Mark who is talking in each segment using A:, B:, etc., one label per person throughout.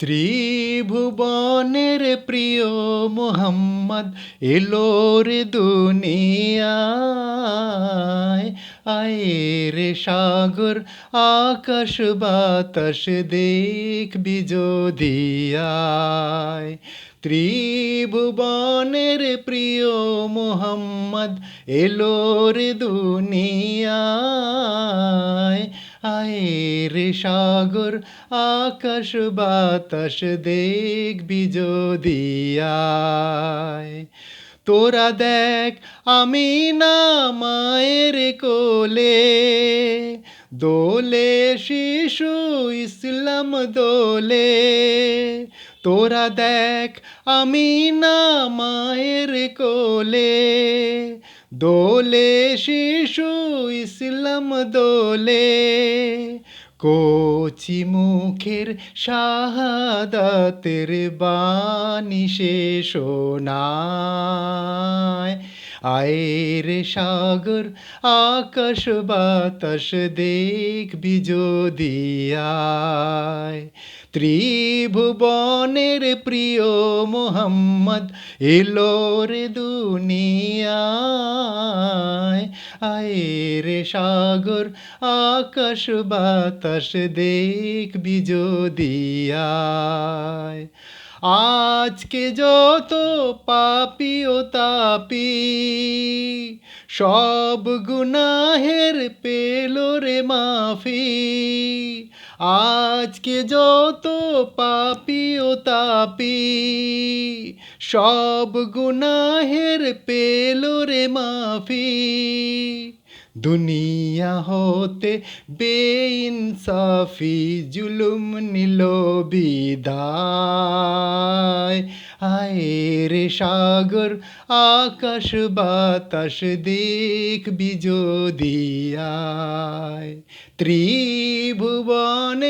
A: ত্রিভুবনের প্রিয় মোহাম্মদ, এলো রে দুনিয়ায়। আয়ের সাগর, আকাশ বাতাস দেখবি যদিয়ায় ত্রিভুবনের প্রিয় মোহাম্মদ, এলো রে দুনিয়ায়। আয়ের সাগর আকাশ বাতাস দেখবি যদিয়ায় তোরা দেখ, আমি না মায়ের কোলে। দোলে শিশু ইসলাম দোলে। তোরা দেখ, আমি না মায়ের কোলে। দোলে শিশু ইসলাম দোলে। কচি মুখের শাহাদাতের বাণী সে শোনায়। আয়ের সাগর আকাশ বাতাস দেখবি যদিয়ায় ত্রিভুবনের প্রিয় মোহাম্মদ, এলো রে দুনিয়ায়। আয়ের সাগর, আকাশ বাতাস দেখবি যদিয়ায়। আজকে যত পাপি ও তাপি, সব গুনাহের পেল রে মাফি। আজকে যত পাপি ও তাপি, সব গুনাহের পেল রে মাফি। দুনিয়া হতে বেইনসাফি, জুলুম নিল বিদায়। আয়ের সাগর, আকাশ বাতাস দেখবি যদিয়ায়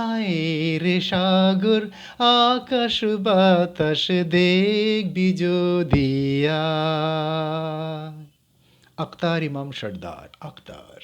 A: আয়ের সাগর আকাশ বাতাস দেখবি যদিয়া। আক্তার ইমাম সর্দার আক্তার